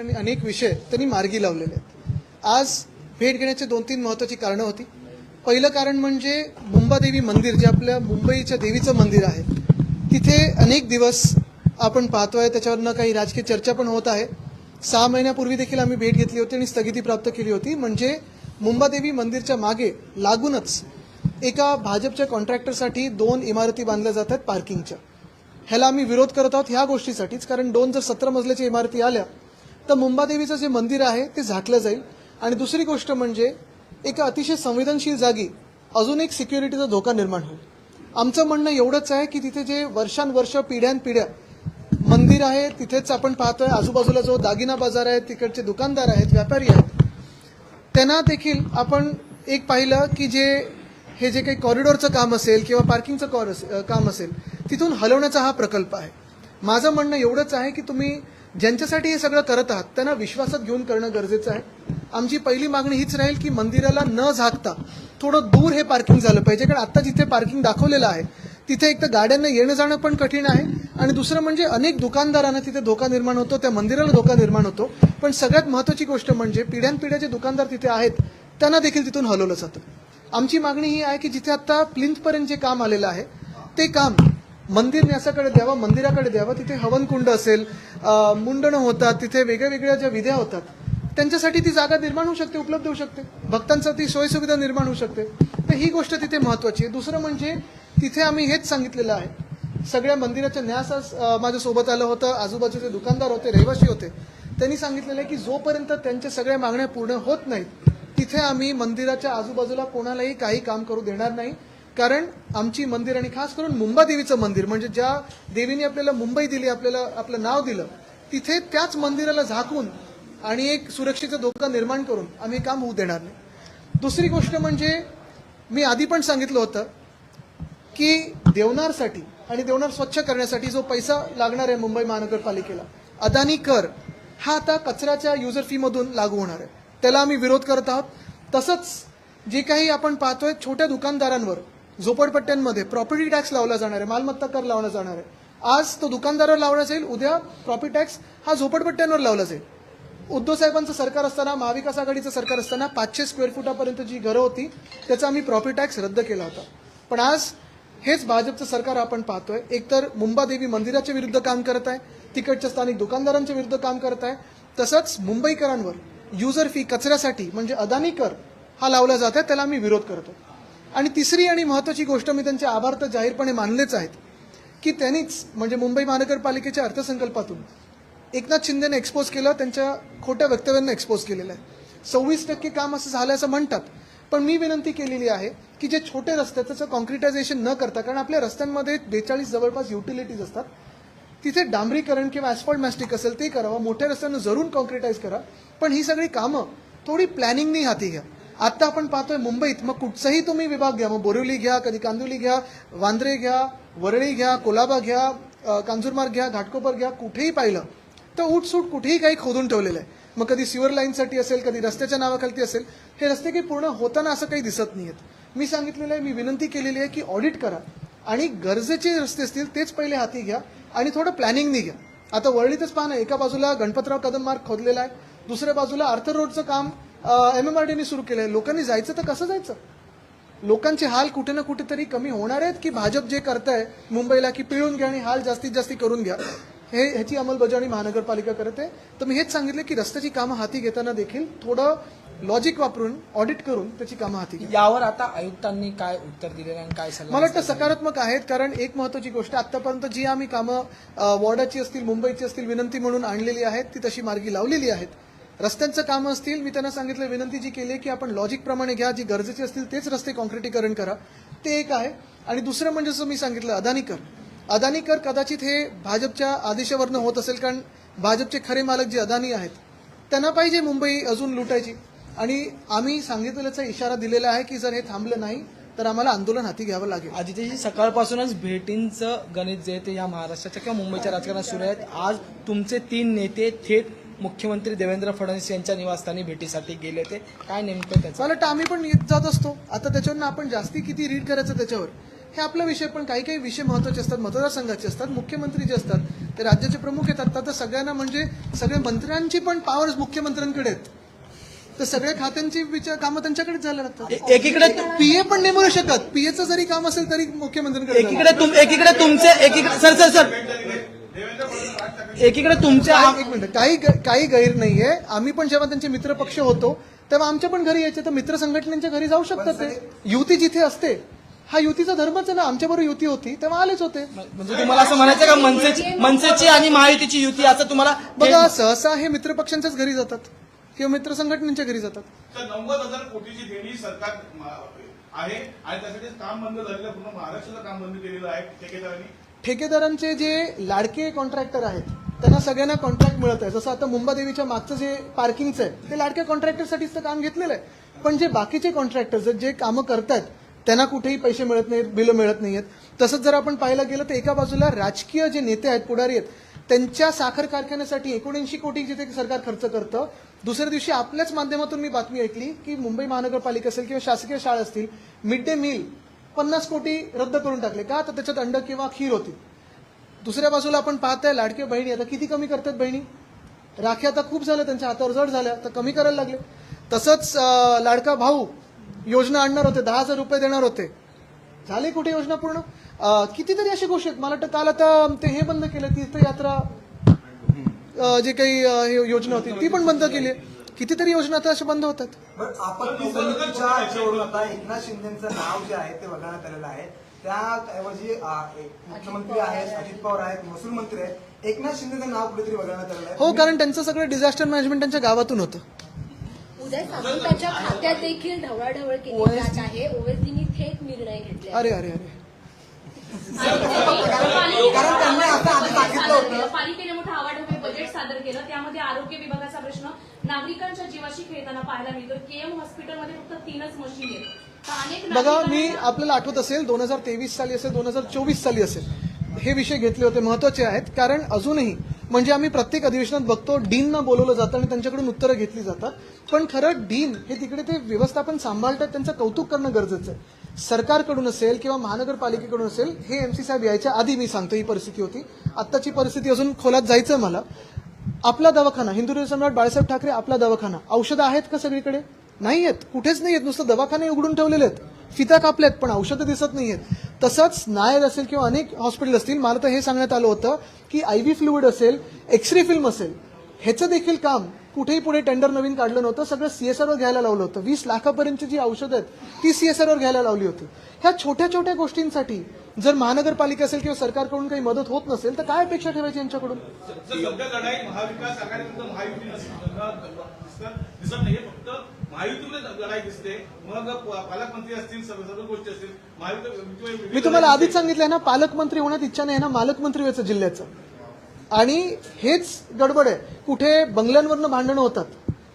आणि अनेक विषय त्यांनी मार्गी लावलेले आहेत. आज भेट घेण्याचे दोन तीन महत्वाची कारणं होती. पहिलं कारण म्हणजे मुंबादेवी मंदिर जे आपल्या मुंबईच्या देवीचं मंदिर आहे तिथे अनेक दिवस आपण पाहतोय त्याच्यावरनं काही राजकीय चर्चा पण होत आहे. सहा महिन्यापूर्वी देखील आम्ही भेट घेतली होती आणि स्थगिती प्राप्त केली होती. म्हणजे मुंबादेवी मंदिरच्या मागे लागूनच एका भाजपच्या कॉन्ट्रॅक्टरसाठी दोन इमारती बांधल्या जात आहेत पार्किंगच्या. ह्याला आम्ही विरोध करत आहोत ह्या गोष्टीसाठीच. कारण दोन जर सतरा मजल्याच्या इमारती आल्या तर मुंबादेवीचं जे मंदिर आहे ते झाकलं जाईल. आणि दुसरी गोष्ट म्हणजे एका अतिशय संवेदनशील जागी अजून एक सिक्युरिटीचा धोका निर्माण होईल. आमचं म्हणणं एवढंच आहे की तिथे जे वर्षानुवर्ष पिढ्यानपिढ्या मंदिर आहे तिथेच आपण पाहतोय आजूबाजूला जो दागिना बाजार आहे तिकडचे दुकानदार आहेत व्यापारी आहेत त्यांना देखील आपण एक पाहिलं की जे हे जे काही कॉरिडॉरचं काम असेल किंवा पार्किंगचं कॉर काम असेल तिथून हलवण्याचा हा प्रकल्प आहे. माझं म्हणणं एवढंच आहे की तुम्ही ज्यांच्यासाठी हे सगळं करत आहात त्यांना विश्वासात घेऊन करणं गरजेचं आहे. आमची पहिली मागणी हीच राहील की मंदिराला न झाकता थोडं दूर हे पार्किंग झालं पाहिजे. कारण आता जिथे पार्किंग दाखवलेलं आहे तिथे एक तर गाड्यांना येणं जाणं पण कठीण आहे. आणि दुसरं म्हणजे अनेक दुकानदारांना तिथे धोका निर्माण होतो त्या मंदिराला धोका निर्माण होतो. पण सगळ्यात महत्वाची गोष्ट म्हणजे पिढ्यानपिढ्या जे दुकानदार तिथे आहेत त्यांना देखील तिथून हलवलं जातं. आमची मागणी ही आहे की जिथे आता प्लिंथपर्यंत जे काम आलेलं आहे ते काम मंदिर न्यासाकडे द्यावं मंदिराकडे द्यावं तिथे हवनकुंड असेल मुंडणं होतात तिथे वेगळ्या वेगळ्या ज्या विध्या होतात त्यांच्यासाठी ती जागा निर्माण होऊ शकते उपलब्ध होऊ शकते. भक्तांसाठी सोयीसुविधा निर्माण होऊ शकते. तर ही गोष्ट तिथे महत्वाची आहे. दुसरं म्हणजे तिथे आम्ही हेच सांगितलेलं आहे. सगळ्या मंदिराच्या न्यासास माझ्यासोबत आलं होतं आजूबाजूचे दुकानदार होते रहिवासी होते. त्यांनी सांगितलेलं आहे की जोपर्यंत त्यांच्या सगळ्या मागण्या पूर्ण होत नाहीत तिथे आम्ही मंदिराच्या आजूबाजूला कोणालाही काही काम करू देणार नाही. कारण आमची मंदिर आणि खास करून मुंबादेवीचं मंदिर म्हणजे ज्या देवीने आपल्याला मुंबई दिली आपल्याला आपलं नाव दिलं तिथे त्याच मंदिराला झाकून आणि एक सुरक्षेचा धोका निर्माण करून आम्ही काम होऊ देणार नाही. दुसरी गोष्ट म्हणजे मी आधी पण सांगितलं होतं की देवनारसाठी आणि देवनार स्वच्छ करण्यासाठी जो पैसा लागणार आहे मुंबई महानगरपालिकेला अदानी कर हा आता कचऱ्याच्या युजर फीमधून लागू होणार आहे. त्याला आम्ही विरोध करत आहोत. तसंच जे काही आपण पाहतोय छोट्या दुकानदारांवर झोपडपट्ट्यांमध्ये प्रॉपर्टी टॅक्स लावला जाणार आहे मालमत्ता कर लावला जाणार आहे. आज तो दुकानदारावर लावला जाईल उद्या प्रॉपर्टी टॅक्स हा झोपडपट्ट्यांवर लावला जाईल. उद्धव साहेबांचं सरकार असताना महाविकास आघाडीचं सरकार असताना पाचशे स्क्वेअर फुटापर्यंत जी घरं होती त्याचा आम्ही प्रॉपर्टी टॅक्स रद्द केला होता. पण आज हेच भाजपचं सरकार आपण पाहतोय. एकतर मुंबादेवी मंदिराच्या विरुद्ध काम करत आहे तिकडच्या स्थानिक दुकानदारांच्या विरुद्ध काम करत आहे तसंच मुंबईकरांवर युजर फी कचऱ्यासाठी म्हणजे अदानी कर हा लावला जात आहे त्याला आम्ही विरोध करतो आणि तिसरी आणि महत्त्वाची गोष्ट मी त्यांचे आभार तर जाहीरपणे मानलेच आहेत की त्यांनीच म्हणजे मुंबई महानगरपालिकेच्या अर्थसंकल्पातून एकनाथ शिंदेने एक्सपोज केलं त्यांच्या खोट्या वक्तव्यांना एक्सपोज केलेलं आहे. सव्वीस टक्के काम असं झालं असं म्हणतात पण मी विनंती केलेली आहे की जे छोटे रस्ते त्याचं कॉन्क्रिटायझेशन न करता कारण आपल्या रस्त्यांमध्ये बेचाळीस जवळपास युटिलिटीज असतात तिथे डांबरीकरण किंवा ॲस्फॉल्ट मॅस्टिक असेल ते करावं मोठ्या रस्त्यांना जरूर कॉन्क्रिटाईज करा पण ही सगळी कामं थोडी प्लॅनिंगनी हाती घ्या. आता आपण पाहतोय मुंबईत. मग कुठचाही तुम्ही विभाग घ्या. मग बोरिवली घ्या कधी कांदिवली घ्या वांद्रे घ्या वरळी घ्या कोलाबा घ्या कांजूरमार्ग घ्या घाटकोपर घ्या कुठेही पाहिलं तर उठसूट कुठेही काही खोदून ठेवलेलं आहे. मग कधी सिवर लाईनसाठी असेल कधी रस्त्याच्या नावाखालती असेल हे रस्ते काही पूर्ण होताना असं काही दिसत नाही आहेत मी सांगितलेलं आहे मी विनंती केलेली आहे की ऑडिट करा आणि गरजेचे रस्ते असतील तेच पहिले हाती घ्या आणि थोडं प्लॅनिंगनी घ्या. आता वरळीतच पाहा ना एका बाजूला गणपतराव कदम मार्ग खोदलेला आहे दुसऱ्या बाजूला आर्थर रोडचं काम एम एम आर डीने सुरू केलं लोकांनी जायचं तर कसं जायचं? लोकांचे हाल कुठे ना कुठेतरी कमी होणार आहेत की भाजप जे करताय मुंबईला की पिळून घ्या आणि हाल जास्तीत जास्त करून घ्या. हे ह्याची अंमलबजावणी महानगरपालिका करत आहे. तर मी हेच सांगितलं की रस्त्याची कामं हाती घेताना देखील थोडं लॉजिक वापरून ऑडिट करून त्याची कामं हाती घ्या. यावर आता आयुक्तांनी काय उत्तर दिलेलं आणि काय सल्ला मला वाटतं सकारात्मक आहेत कारण एक महत्वाची गोष्ट आतापर्यंत जी आम्ही कामं वॉर्डाची असतील मुंबईची असतील विनंती म्हणून आणलेली आहेत ती तशी मार्गी लावलेली आहेत. रस्त्यांचं कामं असतील मी त्यांना सांगितलं विनंती जी केली की आपण लॉजिकप्रमाणे घ्या जी गरजेची असतील तेच रस्ते कॉन्क्रिटीकरण करा. ते एक आहे. आणि दुसरं म्हणजे जसं मी सांगितलं अदानी कर अदानी कर कदाचित हे भाजपच्या आदेशावरनं होत असेल कारण भाजपचे खरे मालक जे अदानी आहेत त्यांना पाहिजे मुंबई अजून लुटायची. आणि आम्ही सांगितलेल्याचा इशारा दिलेला आहे की जर हे थांबलं नाही तर आम्हाला आंदोलन हाती घ्यावं लागेल. आदित्यजी सकाळपासूनच भेटींचं गणित जे आहे ते या महाराष्ट्राच्या किंवा मुंबईच्या राजकारणात सुरू आहेत. आज तुमचे तीन नेते थेट मुख्यमंत्री देवेंद्र फडणवीस यांच्या निवासस्थानी भेटीसाठी गेले होते काय नेमकं त्याचं? मला आम्ही पण येत जात असतो. आता त्याच्यावरनं आपण जास्ती किती रीड करायचं त्याच्यावर? हे आपला विषय पण काही काही विषय महत्त्वाचे असतात मतदारसंघाचे असतात मुख्यमंत्री जे असतात ते राज्याचे प्रमुख येतात. तर सगळ्यांना म्हणजे सगळ्या मंत्र्यांची पण पॉवर्स मुख्यमंत्र्यांकडे आहेत. तर सगळ्या खात्यांची विचार कामं लागतात ए- एकीकडे पीए पण म्हणू शकत. पीएचं जरी काम असेल तरी मुख्यमंत्र्यांकडे. एकीकडे एकीकडे तुमचे एकीकडे सर सर सर. एकीकडे तुमच्या काही- एक मिनिट. काही काही गैर नाहीये. आम्ही पण जेव्हा त्यांचे मित्र पक्ष होतो तेव्हा आमच्या पण घरी यायचे. तर मित्र संघटनेच्या घरी जाऊ शकतात ते. युती जिथे असते हा युतीचा धर्मच आहे ना. आमच्या बरोबर युती होती तेव्हा आलेच होते. म्हणजे तुम्हाला असं म्हणायचं का मनसेची मनसेची आणि महायुतीची युती असं तुम्हाला बघा सहसा हे मित्र पक्षांच्याच घरी जातात. किंवा मित्र संघटनेच्या घरी जातात. तर नव्वद हजार कोटीची देणी सरकार आहे. आणि त्यासाठी काम बंद झालेलं पूर्ण महाराष्ट्राचं काम बंद केलेलं आहे. ठेकेदारांनी. ठेकेदारांचे जे लाडके कॉन्ट्रॅक्टर आहेत त्यांना सगळ्यांना कॉन्ट्रॅक्ट मिळत आहे. जसं आता मुंबादेवीच्या मागचं जे पार्किंगचं आहे ते लाडक्या कॉन्ट्रॅक्टरसाठीच तर काम घेतलेलं आहे. पण जे बाकीचे कॉन्ट्रॅक्टर्स आहेत जे कामं करतात त्यांना कुठेही पैसे मिळत नाहीत बिलं मिळत नाहीत तसंच जर आपण पाहायला गेलं तर एका बाजूला राजकीय जे नेते आहेत पुढारी आहेत त्यांच्या साखर कारखान्यासाठी एकोणऐंशी कोटी जिथे सरकार खर्च करतं दुसऱ्या दिवशी आपल्याच माध्यमातून मी बातमी ऐकली की मुंबई महानगरपालिका असेल किंवा शासकीय शाळा असतील मिड डे मील पन्नास कोटी रद्द करून टाकले. का? तर त्याच्यात अंड किंवा खीर होती. दुसऱ्या बाजूला आपण पाहताय लाडके बहिणी आता किती कमी करतात बहिणी? राखी आता खूप झाल्या त्यांच्या हातावर जड झाल्या तर कमी करायला लागले. तसंच लाडका भाऊ योजना आणणार होते दहा हजार रुपये देणार होते. झाले कुठे योजना पूर्ण? कितीतरी अशी गोष्टी आहेत. मला वाटतं काल आता ते हे बंद केलं तीर्थयात्रा अं, जे काही हे योजना होती ती पण बंद केली कितीतरी योजना आता अशा बंद होतात. बरं आपत्ती समितीच्या याच्यावरून आता एकनाथ शिंदेचं नाव जे आहे ते वगळण्यात आलेलं आहे. त्याऐवजी मुख्यमंत्री आहेत अजित पवार आहेत. महसूल मंत्री आहेत. एकनाथ शिंदेचं नाव कुठेतरी वगळण्यात आलेलं आहे. हो कारण त्यांचं सगळं डिझास्टर मॅनेजमेंट त्यांच्या गावातून होतं. उदय सामंतांच्या खात्यात देखील ढवळाढवळ केली जात आहे. ओवेसींनी थेट निर्णय घेतले अरे अरे अरे. कारण त्यांनी असं आधी सांगितलं होतं. पालिकेने मोठं आवाढव्य बजेट सादर केलं. त्यामध्ये आरोग्य विभागाचा प्रश्न नागरिकांच्या जीवाशी खेळताना पाहायला मिळतो. केएम हॉस्पिटलमध्ये फक्त तीनच मशीन आहेत. बघा मी आपल्याला आठवत असेल दोन हजार तेवीस साली असेल दोन हजार चोवीस साली असेल हे विषय घेतले होते महत्त्वाचे आहेत. कारण अजूनही म्हणजे आम्ही प्रत्येक अधिवेशनात बघतो डीनना बोलवलं जातं आणि त्यांच्याकडून उत्तरं घेतली जातात. पण खरं डीन हे तिकडे ते व्यवस्थापन सांभाळतात त्यांचं कौतुक करणं गरजेचं आहे. सरकारकडून असेल किंवा महानगरपालिकेकडून असेल हे एमसी साहेब यायच्या आधी मी सांगतो ही परिस्थिती होती. आत्ताची परिस्थिती अजून खोलात जायचं मला. आपला दवाखाना हिंदू सम्राट बाळासाहेब ठाकरे आपला दवाखाना. औषधं आहेत का सगळीकडे? नाही आहेत कुठेच नाही आहेत नुसतं दवाखाने उघडून ठेवलेले आहेत. फिता कापल्यात पण औषधं दिसत नाही आहेत तसंच नायर असेल किंवा अनेक हॉस्पिटल असतील मला तर हे सांगण्यात आलं होतं की आय व्ही फ्लुइड असेल एक्सरे फिल्म असेल ह्याचं देखील काम कुठेही पुढे टेंडर नवीन काढलं नव्हतं. सगळं सीएसआरवर घ्यायला लावलं होतं. वीस लाखापर्यंतची जी औषधं आहेत ती सीएसआरवर घ्यायला लावली होती. ह्या छोट्या छोट्या गोष्टींसाठी जर महानगरपालिका असेल किंवा सरकारकडून काही मदत होत नसेल तर काय अपेक्षा ठेवायची यांच्याकडून? मी तुम्हाला आधीच सांगितलंय ना पालकमंत्री होण्यात इच्छा नाही आहे ना मालकमंत्री व्हायचं जिल्ह्याचं. आणि हेच गडबड आहे. कुठे बंगल्यांवरनं भांडणं होतात.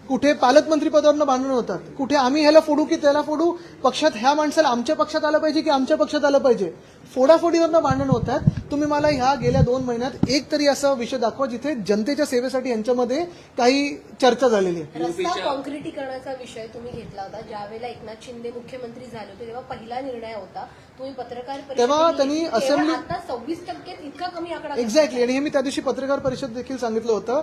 कुठे पालकमंत्री पदावरनं भांडणं होतात. कुठे आम्ही ह्याला फोडू की त्याला फोडू पक्षात ह्या माणसाला आमच्या पक्षात आलं पाहिजे की आमच्या पक्षात आलं पाहिजे? फोडाफोडीवरनं भांडणं होतात. तुम्ही मला ह्या गेल्या दोन महिन्यात एक तरी असा विषय दाखवा जिथे जनतेच्या सेवेसाठी यांच्यामध्ये काही चर्चा झालेली आहे. रस्ता कॉन्क्रिटीकरणाचा विषय तुम्ही घेतला होता. ज्यावेळेला एकनाथ शिंदे मुख्यमंत्री झाले होते तेव्हा पहिला निर्णय होता. तुम्ही पत्रकार तेव्हा. त्यांनी आता सव्वीस टक्के इतका कमी आकडा? एक्झॅक्टली आणि हे मी त्या दिवशी पत्रकार परिषद देखील सांगितलं होतं.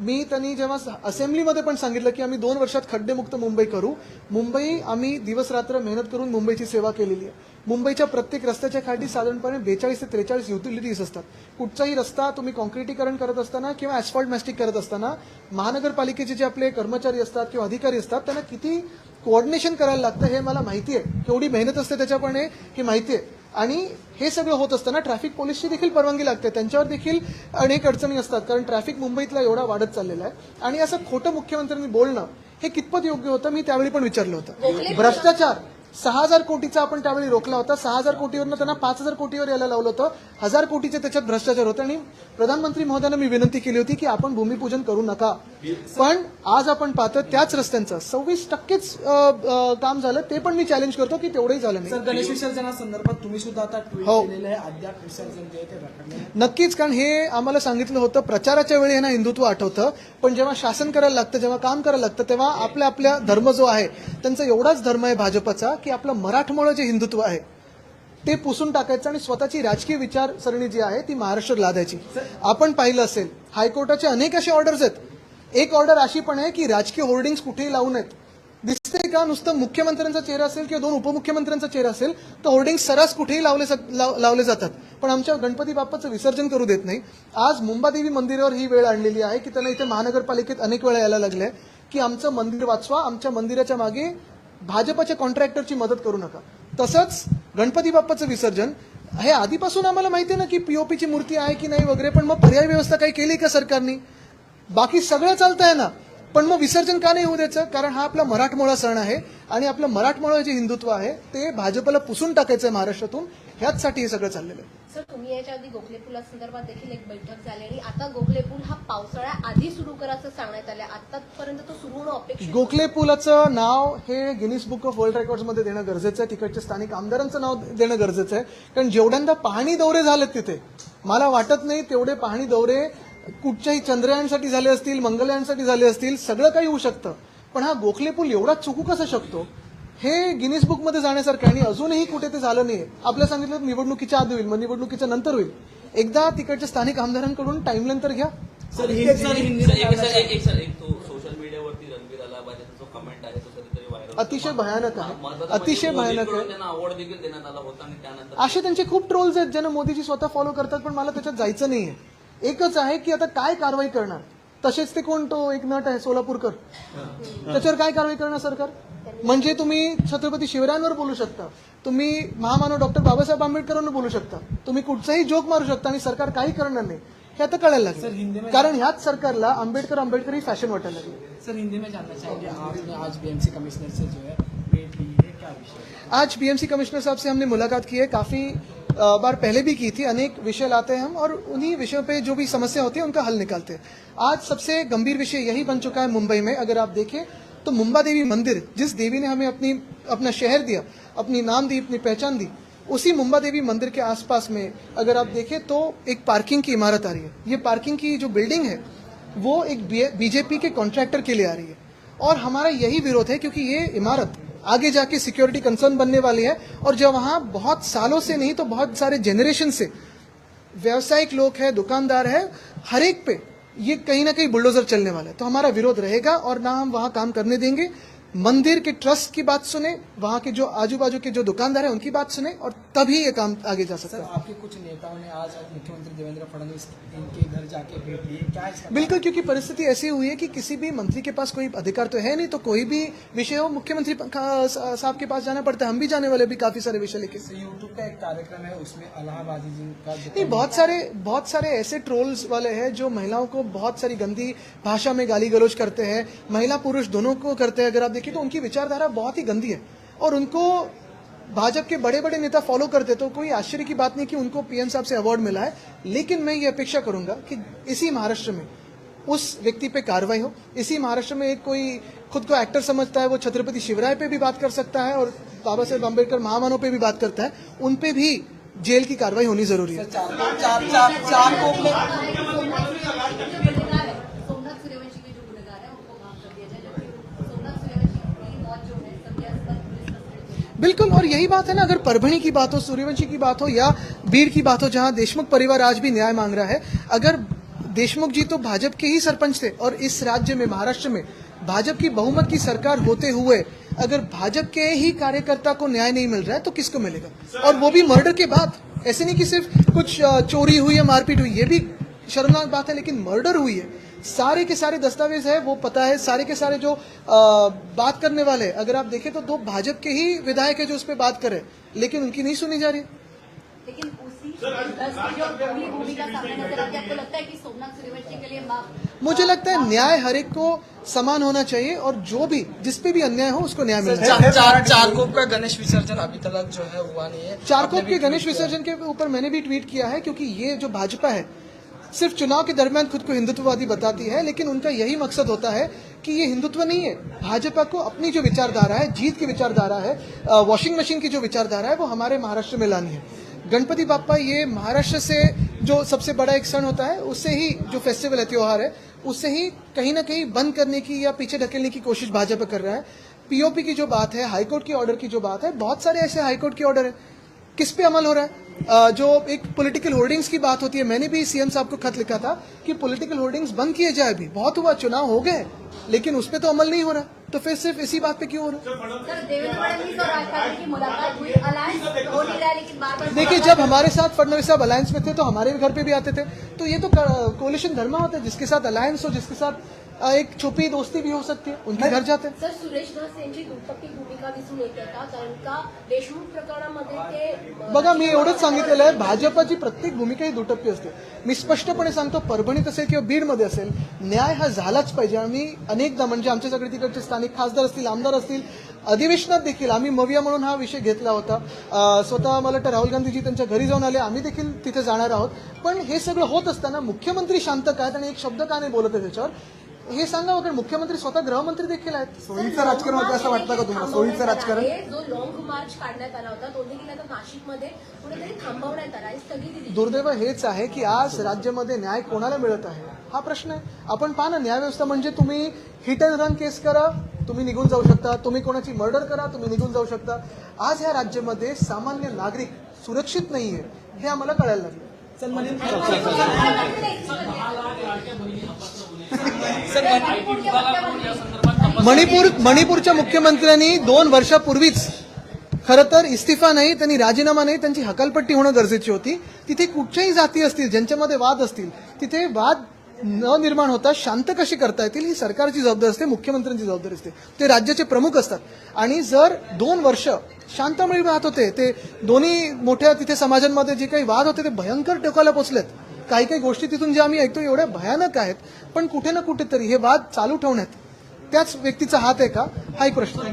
मी त्यांनी जेव्हा असेंब्लीमध्ये पण सांगितलं की आम्ही दोन वर्षात खड्डेमुक्त मुंबई करू. मुंबई आम्ही दिवस रात्र मेहनत करून मुंबईची सेवा केलेली आहे. मुंबईच्या प्रत्येक रस्त्याच्या खाली साधारणपणे बेचाळीस ते त्रेचाळीस युटिलिटीज असतात. कुठचाही रस्ता तुम्ही कॉन्क्रिटीकरण करत असताना किंवा ॲस्फॉल्ट मॅस्टिक करत असताना महानगरपालिकेचे जे आपले कर्मचारी असतात किंवा अधिकारी असतात त्यांना किती कोऑर्डिनेशन करायला लागतं हे मला माहिती आहे. केवढी मेहनत असते त्याच्यापणे हे माहिती आहे. आणि हे सगळं होत असताना ट्रॅफिक पोलिसची देखील परवानगी लागते. त्यांच्यावर देखील अनेक अडचणी असतात कारण ट्रॅफिक मुंबईतला एवढा वाढत चाललेला आहे. आणि असं खोटं मुख्यमंत्र्यांनी बोलणं हे कितपत योग्य होतं मी त्यावेळी पण विचारलं होतं. भ्रष्टाचार सहा हजार कोटीचा आपण त्यावेळी रोखला होता. सहा हजार कोटीवरनं त्यांना पाच हजार कोटीवर यायला लावलं होतं. हजार कोटीचे त्याच्यात भ्रष्टाचार होते आणि प्रधानमंत्री महोदयांना मी विनंती केली होती की आपण भूमिपूजन करू नका. पण आज आपण पाहतो त्याच रस्त्यांचं. सव्वीस टक्केच काम झालं. ते पण मी चॅलेंज करतो की तेवढंही झालं नाही. गणेश विसर्जनासंदर्भात तुम्ही सुद्धा आता हो. नक्कीच कारण हे आम्हाला सांगितलं होतं प्रचाराच्या वेळी हे ना हिंदुत्व आठवतं. पण जेव्हा शासन करायला लागतं जेव्हा काम करायला लागतं तेव्हा आपल्या आपल्या धर्म जो आहे त्यांचा एवढाच धर्म आहे भाजपचा की आपलं मराठमोळं जे हिंदुत्व आहे ते पुसून टाकायचं आणि स्वतःची राजकीय विचारसरणी जी आहे ती महाराष्ट्रात लादायची. आपण पाहिलं असेल हायकोर्टाचे अनेक असे ऑर्डर्स आहेत. एक ऑर्डर अशी पण आहे की राजकीय होर्डिंग्स कुठेही लावू नयेत. दिसते का नुसतं मुख्यमंत्र्यांचा चेहरा असेल किंवा दोन उपमुख्यमंत्र्यांचा चेहरा असेल तर होर्डिंग सरास कुठेही लावले लाव- लावले जातात. पण आमच्या गणपती बाप्पाचं विसर्जन करू देत नाही. आज मुंबादेवी मंदिरावर ही वेळ आणलेली आहे की त्यांना इथे महानगरपालिकेत अनेक वेळा यायला लागले की आमचं मंदिर वाचवा आमच्या मंदिराच्या मागे भाजपच्या कॉन्ट्रॅक्टरची मदत करू नका. तसंच गणपती बाप्पाचं विसर्जन हे आधीपासून आम्हाला माहिती आहे ना की पीओपीची मूर्ती आहे की नाही वगैरे पण मग पर्याय व्यवस्था काही केली का सरकारनी? बाकी सगळं चालतं आहे ना. पण मग विसर्जन का नाही होऊ द्यायचं? कारण हा आपला मराठमोळा सण आहे आणि आपलं मराठमोळा जे हिंदुत्व आहे ते भाजपला पुसून टाकायचं आहे महाराष्ट्रातून. ह्याचसाठी हे सगळं चाललेलं आहे. सर याच्या आधी गोखले पुलासंदर्भात देखील एक बैठक झाली आणि आता गोखले पूल हा पावसाळ्या आधी सुरू करायचं सांगण्यात आलं आतापर्यंत तो सुरू होणं अपेक्षित गोखले पुलाचं नाव हे गिनीस बुक ऑफ वर्ल्ड रेकॉर्ड्समध्ये देणं गरजेचं आहे. तिकडच्या स्थानिक आमदारांचं नाव देणं गरजेचं आहे. कारण जेवढ्यांदा पाहणी दौरे झालेत तिथे मला वाटत नाही तेवढे पाहणी दौरे कुठच्याही चंद्रयानसाठी झाले असतील मंगलयानसाठी झाले असतील सगळं काही होऊ शकतं. पण हा गोखले पूल एवढा चुकू कसा शकतो? हे गिनीस बुकमध्ये जाण्यासारखं आणि अजूनही कुठे ते झालं नाही आपल्या सांगितलं निवडणुकीच्या आधी होईल मग निवडणुकीच्या नंतर होईल. एकदा तिकडच्या स्थानिक आमदारांकडून टाइमलाईन तर घ्या. सर एक सर, एक- एक सर, एक तो सोशल मीडियावरती रणबीर जो कमेंट आहे तो कधीतरी व्हायरल अतिशय भयानक आहे. महत्वाचं अतिशय म्हणजे भयानक आहे. मोदींकडून त्यांना अवॉर्ड देखील देण्यात आला होता आणि त्यानंतर असे त्यांचे खूप ट्रोल्स आहेत ज्यांना मोदीजी स्वतः फॉलो करतात पण मला त्याच्यात जायचं नाहीये. एकच आहे की आता काय कारवाई करणार? तसेच ते कोण? तो एक नट आहे सोलापूरकर. त्याच्यावर काय कारवाई करणार सरकार? म्हणजे तुम्ही छत्रपती शिवरायांवर बोलू शकता. तुम्ही महामानव डॉक्टर बाबासाहेब आंबेडकरांवर बोलू शकता. तुम्ही कुठचाही जोक मारू शकता आणि सरकार काही करणार नाही. हे आता कळायला लागलं. कारण ह्याच सरकारला आंबेडकर आंबेडकर ही फॅशन वाटायला लागली. सर हिंदी में जानना चाहेंगे आपने आज बीएमसी कमिश्नर से जो है भेंट ली है क्या विषय आज बीएमसी कमिश्नर साहब से हमने मुलाकात की है. काफ़ी बार पहले भी की थी. अनेक विषय लाते हैं हम और उन्हीं विषयों पे जो भी समस्या होती है उनका हल निकालते हैं. आज सबसे गंभीर विषय यही बन चुका है मुंबई में. अगर आप देखें तो मुंबा देवी मंदिर, जिस देवी ने हमें अपनी, अपना शहर दिया, अपनी नाम दी, अपनी पहचान दी, उसी मुंबा देवी मंदिर के आसपास में, अगर आप देखें तो एक पार्किंग की इमारत आ रही है। ये पार्किंग की जो बिल्डिंग है, वो एक बीजेपी के कॉन्ट्रैक्टर के लिए आ रही है। और हमारा यही विरोध है, क्योंकि ये इमारत आगे जाके सिक्योरिटी कंसर्न बनने वाली है, और जब वहाँ बहुत सालों से नहीं तो बहुत सारे जनरेशन से, व्यावसायिक लोग हैं, दुकानदार है, हर एक पे ये कहीं ना कहीं बुलडोजर चलने वाला है। तो हमारा विरोध रहेगा और ना हम वहां काम करने देंगे। मंदिर के ट्रस्ट की बात सुने वहाँ के जो आजू बाजू के जो दुकानदार हैं उनकी बात सुने और तभी ये काम आगे जा सकता है। आपके कुछ नेताओं ने आज मुख्यमंत्री देवेंद्र फडणवीस इनके घर जाके भेंट ली क्या बिल्कुल क्योंकि परिस्थिति ऐसी हुई है कि किसी भी मंत्री के पास कोई अधिकार तो है नहीं तो कोई भी विषय हो मुख्यमंत्री साहब के पास जाना पड़ता है। हम भी जाने वाले भी काफ़ी सारे विषय लेके। यूट्यूब का एक कार्यक्रम है उसमें अलाहाबादी जी का नहीं बहुत सारे बहुत सारे ऐसे ट्रोल्स वाले हैं जो महिलाओं को बहुत सारी गंदी भाषा में गाली गलौज करते हैं महिला पुरुष दोनों को करते हैं अगर आप देखिए तो उनकी विचारधारा बहुत ही गंदी है। और उनको भाजपा के बड़े बड़े नेता फॉलो करते तो कोई आश्चर्य की बात नहीं कि उनको पीएम साहब से अवार्ड मिला है। लेकिन मैं ये अपेक्षा करूँगा कि इसी महाराष्ट्र में उस व्यक्ति पे कार्रवाई हो। इसी महाराष्ट्र में एक कोई खुद को एक्टर समझता है, वो छत्रपति शिवराय पे भी बात कर सकता है और बाबा साहेब अंबेडकर महामानव पे भी बात करता है। उन पे भी जेल की कार्रवाई होनी ज़रूरी है। चार चार चार चार कोपले गुनेगार है सोमनाथ सूर्यवंशी के जो गुनेगार है उनको माफ़ कर दिया जाए जबकि सोमनाथ सूर्यवंशी की मौत जो है संज्ञास्पद पुलिस कस्टडी में बिल्कुल, और यही बात है ना, अगर परभणी की बात हो, सूर्यवंशी की बात हो, या बीड़ की बात हो, जहाँ देशमुख परिवार आज भी न्याय मांग रहा है, अगर देशमुख जी तो भाजपा के ही सरपंच थे, और इस राज्य में, महाराष्ट्र में, भाजपा की बहुमत की सरकार होते हुए, अगर भाजपा के ही कार्यकर्ता को न्याय नहीं मिल रहा है तो किसको मिलेगा? और वो भी मर्डर के बाद, ऐसे नहीं कि सिर्फ़ कुछ चोरी हुई या मारपीट हुई, ये भी शर्मनाक बात है, लेकिन मर्डर हुई है। सारे के सारे दस्तावेज़ है वो पता है। सारे के सारे जो आ, बात करने वाले अगर आप देखें तो दो भाजपा के ही विधायक है जो उस पर बात करे लेकिन उनकी नहीं सुनी जा रही। लेकिन उसी मुझे लगता है न्याय हर एक को समान होना चाहिए और जो भी जिस पे भी अन्याय हो उसको न्याय मिलना चाहिए। चार चार चारकोप का गणेश विसर्जन अभी तक जो है हुआ नहीं है। चारकोप के गणेश। विसर्जन के ऊपर मैंने भी ट्वीट किया है क्योंकि ये जो भाजपा है सिर्फ़ चुनाव के दरमियान खुद को हिंदुत्ववादी बताती है, लेकिन उनका यही मकसद होता है कि ये हिंदुत्व नहीं है। भाजपा को अपनी जो विचारधारा है, जीत की विचारधारा है वॉशिंग मशीन की जो विचारधारा है, वो हमारे महाराष्ट्र में लानी है। गणपति बापा ये महाराष्ट्र से जो सबसे बड़ा एक क्षण होता है, उससे ही जो फेस्टिवल है, त्योहार है, उससे ही कहीं ना कहीं बंद करने की या पीछे ढकेलने की कोशिश भाजपा कर रहा है। पीओपी की जो बात है हाईकोर्ट की ऑर्डर की जो बात है, बहुत सारे ऐसे हाईकोर्ट के ऑर्डर है। किस पे अमल हो रहा है? जो एक पॉलिटिकल होर्डिंग्स की बात होती है मैंने भी सीएम साहब को खत लिखा था कि पॉलिटिकल होर्डिंग्स बंद किए जाए अभी बहुत हुआ चुनाव हो गए लेकिन उस पर तो अमल नहीं हो रहा। तो फिर सिर्फ़ इसी बात पे क्यों हो रहा देखिए जब हमारे साथ फडनवीस साहब अलायंस में थे तो हमारे घर पे भी आते थे। तो ये तो कोलिशन धर्मा होता है जिसके साथ अलायंस हो जिसके साथ एक छुपी दोस्ती भी हो सकती है उनके घर जाते हैं। सर सुरेश धस यांची दुटप्पी भूमिका दिसून येते का? कारण का देशमुख प्रकरणामध्ये ते बघा मी एवढंच सांगितलेलं आहे भाजपची प्रत्येक भूमिका ही दुटप्पी असते. मी स्पष्टपणे सांगतो परभणीत असेल किंवा बीडमध्ये असेल न्याय हा झालाच पाहिजे. आम्ही अनेकदा म्हणजे आमच्या सगळे तिकडचे स्थानिक खासदार असतील आमदार असतील अधिवेशनात देखील आम्ही मविया म्हणून हा विषय घेतला होता. स्वतः मला वाटतं राहुल गांधीजी त्यांच्या घरी जाऊन आले आम्ही देखील तिथे जाणार आहोत. पण हे सगळं होत असताना मुख्यमंत्री शांत काय आहेत? आणि एक शब्द का नाही बोलत आहे त्याच्यावर? हे सांगा वगैरे मुख्यमंत्री स्वतः गृहमंत्री देखील आहेत. सोयीचं राजकारण होतं असं वाटतं का तुम्हाला? सोयीचं राजकारण जो लॉंग मार्च काढण्यात आला होता दोन्ही गेला तर नाशिकमध्ये कुठेतरी थांबवण्यात आला. स्थगिती दिली. दुर्दैव हेच आहे की आज राज्यामध्ये न्याय कोणाला मिळत आहे? हा प्रश्न आहे. आपण पहा ना न्यायव्यवस्था म्हणजे तुम्ही हिट अँड रन केस करा तुम्ही निघून जाऊ शकता. तुम्ही कोणाची मर्डर करा तुम्ही निघून जाऊ शकता. आज ह्या राज्यामध्ये सामान्य नागरिक सुरक्षित नाहीये हे आम्हाला कळायला लागलं. मणिपूर मणिपूरच्या मुख्यमंत्र्यांनी दोन वर्षापूर्वीच खरं तर इस्तिफा नाही त्यांनी राजीनामा नाही त्यांची हकालपट्टी होणं गरजेची होती. तिथे कुठच्याही जाती असतील ज्यांच्यामध्ये वाद असतील तिथे वाद न निर्माण होता शांत कशी करता येतील ही सरकारची जबाबदारी असते मुख्यमंत्र्यांची जबाबदारी असते. ते राज्याचे प्रमुख असतात. आणि जर दोन वर्ष शांतमयी राहत होते ते दोन्ही मोठ्या तिथे समाजांमध्ये जे काही वाद होते ते भयंकर टोकाला पोचलेत. काही काही गोष्टी तिथून ज्या आम्ही ऐकतो एवढ्या भयानक आहेत. पण कुठे ना कुठेतरी हे वाद चालू ठेवण्यात त्याच व्यक्तीचा हात आहे का? हा एक प्रश्न आहे.